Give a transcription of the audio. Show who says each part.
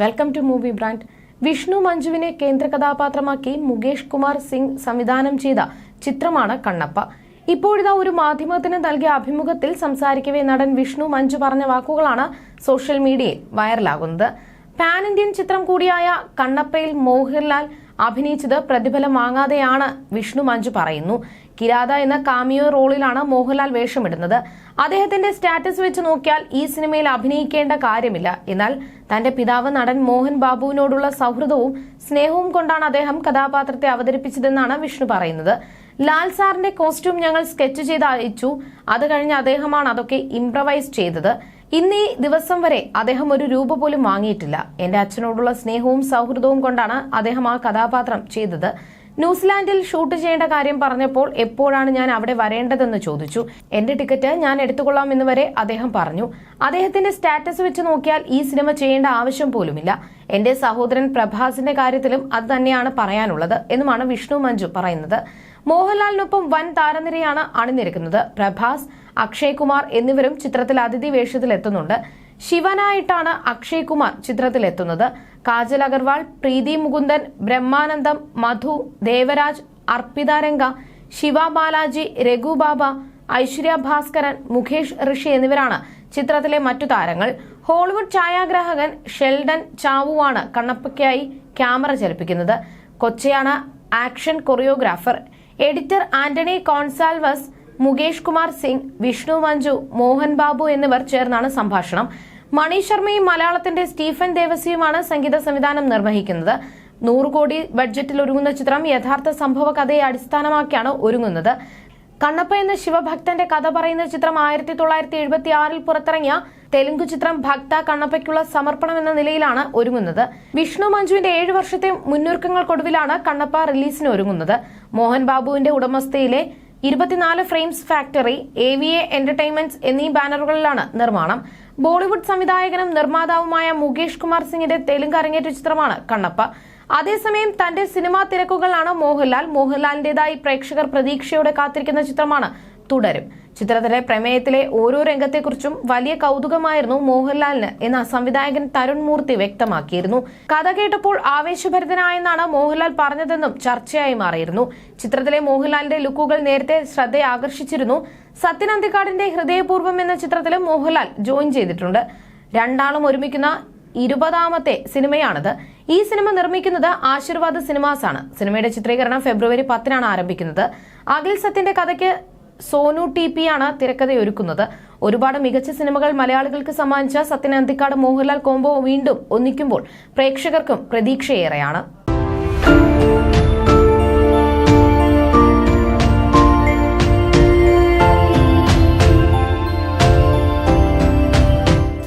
Speaker 1: Welcome to movie brand Vishnu മഞ്ജുവിനെ കേന്ദ്ര കഥാപാത്രമാക്കി മുകേഷ് കുമാർ സിംഗ് സംവിധാനം ചെയ്ത ചിത്രമാണ് കണ്ണപ്പ. ഇപ്പോഴിതാ ഒരു മാധ്യമത്തിന് നൽകിയ അഭിമുഖത്തിൽ സംസാരിക്കവേ നടൻ വിഷ്ണു മഞ്ജു പറഞ്ഞ വാക്കുകളാണ് സോഷ്യൽ മീഡിയയിൽ വൈറലാകുന്നത്. പാൻ ഇന്ത്യൻ ചിത്രം കൂടിയായ കണ്ണപ്പയിൽ മോഹൻലാൽ അഭിനയിച്ചത് പ്രതിഫലം വാങ്ങാതെയാണ് വിഷ്ണു മഞ്ജു പറയുന്നു. കിരാത എന്ന കാമിയോ റോളിലാണ് മോഹൻലാൽ വേഷമിടുന്നത്. അദ്ദേഹത്തിന്റെ സ്റ്റാറ്റസ് വെച്ച് നോക്കിയാൽ ഈ സിനിമയിൽ അഭിനയിക്കേണ്ട കാര്യമില്ല. എന്നാൽ തന്റെ പിതാവ് നടൻ മോഹൻ ബാബുവിനോടുള്ള സൗഹൃദവും സ്നേഹവും കൊണ്ടാണ് അദ്ദേഹം കഥാപാത്രത്തെ അവതരിപ്പിച്ചതെന്നാണ് വിഷ്ണു പറയുന്നത്. ലാൽ സാറിന്റെ കോസ്റ്റ്യൂം ഞങ്ങൾ സ്കെച്ച് ചെയ്ത് അയച്ചു. അത് കഴിഞ്ഞ് അദ്ദേഹമാണ് അതൊക്കെ ഇംപ്രവൈസ് ചെയ്തത്. ഇന്ന് ഈ ദിവസം വരെ അദ്ദേഹം ഒരു രൂപ പോലും വാങ്ങിയിട്ടില്ല. എന്റെ അച്ഛനോടുള്ള സ്നേഹവും സൗഹൃദവും കൊണ്ടാണ് അദ്ദേഹം ആ കഥാപാത്രം ചെയ്തത്. ന്യൂസിലാൻഡിൽ ഷൂട്ട് ചെയ്യേണ്ട കാര്യം പറഞ്ഞപ്പോൾ എപ്പോഴാണ് ഞാൻ അവിടെ വരേണ്ടതെന്ന് ചോദിച്ചു. എന്റെ ടിക്കറ്റ് ഞാൻ എടുത്തുകൊള്ളാം എന്ന് വരെ അദ്ദേഹം പറഞ്ഞു. അദ്ദേഹത്തിന്റെ സ്റ്റാറ്റസ് വെച്ച് നോക്കിയാൽ ഈ സിനിമ ചെയ്യേണ്ട ആവശ്യം പോലുമില്ല. എന്റെ സഹോദരൻ പ്രഭാസിന്റെ കാര്യത്തിലും അത് തന്നെയാണ് പറയാനുള്ളത് എന്നുമാണ് വിഷ്ണു മഞ്ജു പറയുന്നത്. മോഹൻലാലിനൊപ്പം വൻ താരനിരയാണ് അണിനിരക്കുന്നത്. പ്രഭാസ് അക്ഷയ് കുമാർ എന്നിവരും ചിത്രത്തിൽ അതിഥി വേഷത്തിലെത്തുന്നുണ്ട്. ശിവനായിട്ടാണ് അക്ഷയ് കുമാർ ചിത്രത്തിലെത്തുന്നത്. കാജൽ അഗർവാൾ പ്രീതി മുകുന്ദൻ ബ്രഹ്മാനന്ദം മധു ദേവരാജ് അർപ്പിത രംഗ ശിവ ബാലാജി രഘു ബാബ ഐശ്വര്യ ഭാസ്കരൻ മുഖേഷ് ഋഷി എന്നിവരാണ് ചിത്രത്തിലെ മറ്റു താരങ്ങൾ. ഹോളിവുഡ് ഛായാഗ്രാഹകൻ ഷെൽഡൻ ചാവുവാണ് കണ്ണപ്പയ്ക്കായി ക്യാമറ ചലിപ്പിക്കുന്നത്. കൊച്ചയാണ് action choreographer. Editor Anthony Gonsalves Mukesh Kumar Singh Vishnu Manchu Mohan Babu എന്നിവർ ചേർന്നാണ് സംഭാഷണം. മണി ശർമ്മയും മലയാളത്തിന്റെ സ്റ്റീഫൻ ദേവസിയുമാണ് സംഗീത സംവിധാനം നിർവഹിക്കുന്നത്. നൂറ് കോടി ബഡ്ജറ്റിൽ ഒരുങ്ങുന്ന ചിത്രം യഥാർത്ഥ സംഭവ കഥയെ അടിസ്ഥാനമാക്കിയാണ് ഒരുങ്ങുന്നത്. കണ്ണപ്പ എന്ന ശിവഭക്തന്റെ കഥ പറയുന്ന ചിത്രം ആയിരത്തി തൊള്ളായിരത്തി എഴുപത്തി ആറിൽ പുറത്തിറങ്ങിയ തെലുങ്ക് ചിത്രം ഭക്ത കണ്ണപ്പയ്ക്കുള്ള സമർപ്പണം എന്ന നിലയിലാണ് ഒരുങ്ങുന്നത്. വിഷ്ണു മഞ്ജുവിന്റെ ഏഴു വർഷത്തെ മുന്നൊരുക്കങ്ങൾക്കൊടുവിലാണ് കണ്ണപ്പ റിലീസിന് ഒരുങ്ങുന്നത്. മോഹൻ ബാബുവിന്റെ ഉടമസ്ഥയിലെ ഇരുപത്തിനാല് frames factory A V A entertainments എന്നീ ബാനറുകളിലാണ് നിർമ്മാണം. ബോളിവുഡ് സംവിധായകനും നിർമ്മാതാവുമായ മുകേഷ് കുമാർ സിംഗിന്റെ തെലുങ്ക് അരങ്ങേറ്റ ചിത്രമാണ് കണ്ണപ്പ. അതേസമയം തന്റെ സിനിമാ തിരക്കുകളാണ് മോഹൻലാൽ. മോഹൻലാലിന്റേതായി പ്രേക്ഷകർ പ്രതീക്ഷയോടെ കാത്തിരിക്കുന്ന ചിത്രമാണ് തുടരും. ചിത്രത്തിലെ പ്രമേയത്തിലെ ഓരോ രംഗത്തെക്കുറിച്ചും വലിയ കൗതുകമായിരുന്നു മോഹൻലാലിന് എന്ന് സംവിധായകൻ തരുൺ മൂർത്തി വ്യക്തമാക്കിയിരുന്നു. കഥ കേട്ടപ്പോൾ ആവേശഭരിതനായെന്നാണ് മോഹൻലാൽ പറഞ്ഞതെന്നും ചർച്ചയായി മാറിയിരുന്നു. ചിത്രത്തിലെ മോഹൻലാലിന്റെ ലുക്കുകൾ നേരത്തെ ശ്രദ്ധയെ ആകർഷിച്ചിരുന്നു സത്യൻ അന്തിക്കാടിന്റെ ഹൃദയപൂർവം എന്ന ചിത്രത്തിലും മോഹൻലാൽ ജോയിൻ ചെയ്തിട്ടുണ്ട്. രണ്ടാളും ഒരുമിക്കുന്ന ഇരുപതാമത്തെ സിനിമയാണിത്. ഈ സിനിമ നിർമ്മിക്കുന്നത് ആശീർവാദ് സിനിമാസ് ആണ് സിനിമയുടെ ചിത്രീകരണം ഫെബ്രുവരി പത്തിനാണ് ആരംഭിക്കുന്നത്. അഖിൽ സത്യന്റെ കഥയ്ക്ക് സോനു ടി പി ആണ് തിരക്കഥയൊരുക്കുന്നത്. ഒരുപാട് മികച്ച സിനിമകൾ മലയാളികൾക്ക് സമ്മാനിച്ച സത്യൻ അന്തിക്കാട് മോഹൻലാൽ കോംബോ വീണ്ടും ഒന്നിക്കുമ്പോൾ പ്രേക്ഷകർക്കും പ്രതീക്ഷയേറെയാണ്.